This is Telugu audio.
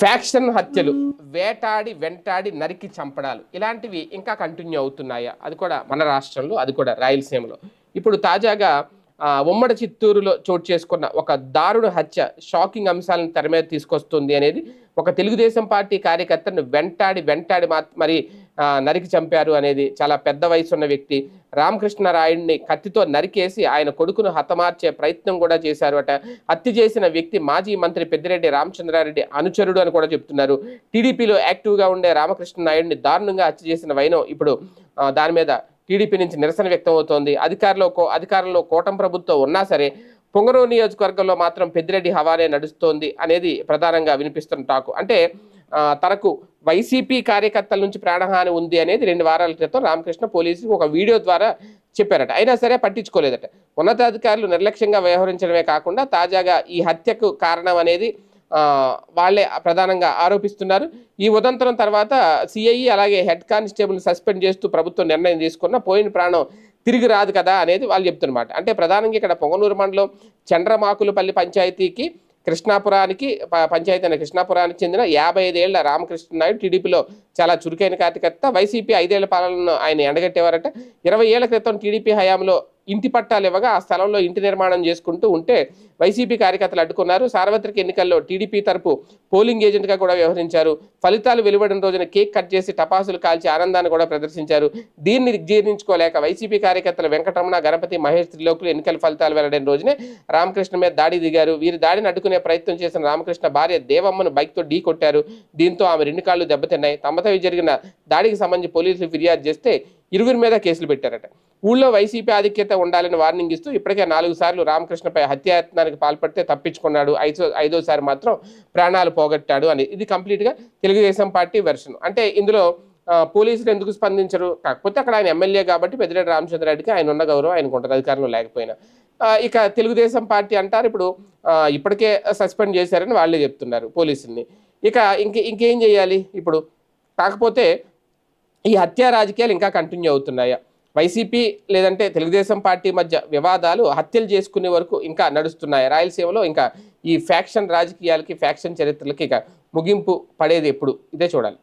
ఫ్యాక్షన్ హత్యలు వేటాడి వెంటాడి నరికి చంపడాలు ఇలాంటివి ఇంకా కంటిన్యూ అవుతున్నాయా? అది కూడా మన రాష్ట్రంలో అది కూడా రాయలసీమలో. ఇప్పుడు తాజాగా ఉమ్మడి చిత్తూరులో చోటు చేసుకున్న ఒక దారుణ హత్య షాకింగ్ అంశాలను తెర మీద తీసుకొస్తుంది అనేది ఒక తెలుగుదేశం పార్టీ కార్యకర్తను వెంటాడి వెంటాడి మరి నరికి చంపారు అనేది చాలా పెద్ద వయసు ఉన్న వ్యక్తి రామకృష్ణరాయుడిని కత్తితో నరికేసి ఆయన కొడుకును హతమార్చే ప్రయత్నం కూడా చేశారు అట హత్య చేసిన వ్యక్తి మాజీ మంత్రి పెద్దిరెడ్డి రామచంద్రారెడ్డి అనుచరుడు అని కూడా చెప్తున్నారు. టీడీపీలో యాక్టివ్గా ఉండే రామకృష్ణ నాయుడిని దారుణంగా హత్య చేసిన వైనం ఇప్పుడు దాని మీద టీడీపీ నుంచి నిరసన వ్యక్తం అవుతోంది. అధికారంలో కో- అధికారంలో కూటమి ప్రభుత్వం ఉన్నా సరే పొంగనూరు నియోజకవర్గంలో మాత్రం పెద్దిరెడ్డి హవానే నడుస్తోంది అనేది ప్రధానంగా వినిపిస్తున్న టాకు. అంటే తనకు వైసీపీ కార్యకర్తల నుంచి ప్రాణహాని ఉంది అనేది రెండు వారాల క్రితం రామకృష్ణ పోలీసులు ఒక వీడియో ద్వారా చెప్పారట. అయినా సరే పట్టించుకోలేదట. ఉన్నతాధికారులు నిర్లక్ష్యంగా వ్యవహరించడమే కాకుండా తాజాగా ఈ హత్యకు కారణం అనేది వాళ్ళే ప్రధానంగా ఆరోపిస్తున్నారు. ఈ ఉదంతరం తర్వాత సిఐఈ అలాగే హెడ్ కానిస్టేబుల్ సస్పెండ్ చేస్తూ ప్రభుత్వం నిర్ణయం తీసుకున్న పోయిన ప్రాణం తిరిగి రాదు కదా అనేది వాళ్ళు చెప్తున్నమాట. అంటే ప్రధానంగా ఇక్కడ పొంగనూరు మండలం చండ్రమాకులపల్లి పంచాయతీకి కృష్ణాపురానికి పంచాయతీ అయిన కృష్ణాపురానికి చెందిన యాభై ఐదేళ్ళ రామకృష్ణ నాయుడు టీడీపీలో చాలా చురుకైన కార్యకర్త. వైసీపీ ఐదేళ్ళ పాలనను ఆయన ఎండగట్టేవారట. ఇరవై ఏళ్ళ క్రితం టీడీపీ హయాంలో ఇంటి పట్టాలు ఇవ్వగా ఆ స్థలంలో ఇంటి నిర్మాణం చేసుకుంటూ ఉంటే వైసీపీ కార్యకర్తలు అడ్డుకున్నారు. సార్వత్రిక ఎన్నికల్లో టీడీపీ తరపు పోలింగ్ ఏజెంట్గా కూడా వ్యవహరించారు. ఫలితాలు వెలువడిన రోజున కేక్ కట్ చేసి టపాసులు కాల్చి ఆనందాన్ని కూడా ప్రదర్శించారు. దీన్ని జీర్ణించుకోలేక వైసీపీ కార్యకర్తలు వెంకటరమణ గణపతి మహేష్ త్రిలోకులు ఎన్నికల ఫలితాలు వెల్లడైన రోజునే రామకృష్ణ మీద దాడి దిగారు. వీరి దాడిని అడ్డుకునే ప్రయత్నం చేసిన రామకృష్ణ భార్య దేవమ్మను బైక్తో ఢీ కొట్టారు. దీంతో ఆమె రెండు కాళ్ళు దెబ్బతిన్నాయి. తమతో జరిగిన దాడికి సంబంధించి పోలీసులు ఫిర్యాదు చేస్తే ఇరువురి మీద కేసులు పెట్టారట. ఊళ్ళో వైసీపీ ఆధిక్యత ఉండాలని వార్నింగ్ ఇస్తూ ఇప్పటికే నాలుగు సార్లు రామకృష్ణపై హత్యాయత్నానికి పాల్పడితే తప్పించుకున్నాడు. ఐదో ఐదోసారి మాత్రం ప్రాణాలు పోగొట్టాడు అని. ఇది కంప్లీట్గా తెలుగుదేశం పార్టీ వెర్షన్. అంటే ఇందులో పోలీసులు ఎందుకు స్పందించరు? కాకపోతే అక్కడ ఆయన ఎమ్మెల్యే కాబట్టి పెద్దిరెడ్డి రామచంద్రారెడ్డికి ఆయన ఉన్న గౌరవం ఆయనకు ఉంటుంది అధికారంలో లేకపోయినా. ఇక తెలుగుదేశం పార్టీ అంటారు ఇప్పుడు ఇప్పటికే సస్పెండ్ చేశారని వాళ్ళే చెప్తున్నారు పోలీసుల్ని. ఇక ఇంక ఇంకేం చేయాలి ఇప్పుడు? కాకపోతే ఈ హత్యా రాజకీయాలు ఇంకా కంటిన్యూ అవుతున్నాయా? వైసీపీ లేదంటే తెలుగుదేశం పార్టీ మధ్య వివాదాలు హత్యలు చేసుకునే వరకు ఇంకా నడుస్తున్నాయి? రాయలసీమలో ఇంకా ఈ ఫ్యాక్షన్ రాజకీయాలకి ఫ్యాక్షన్ చరిత్రలకి ఇక ముగింపు పడేది ఎప్పుడు? ఇదే చూడాలి.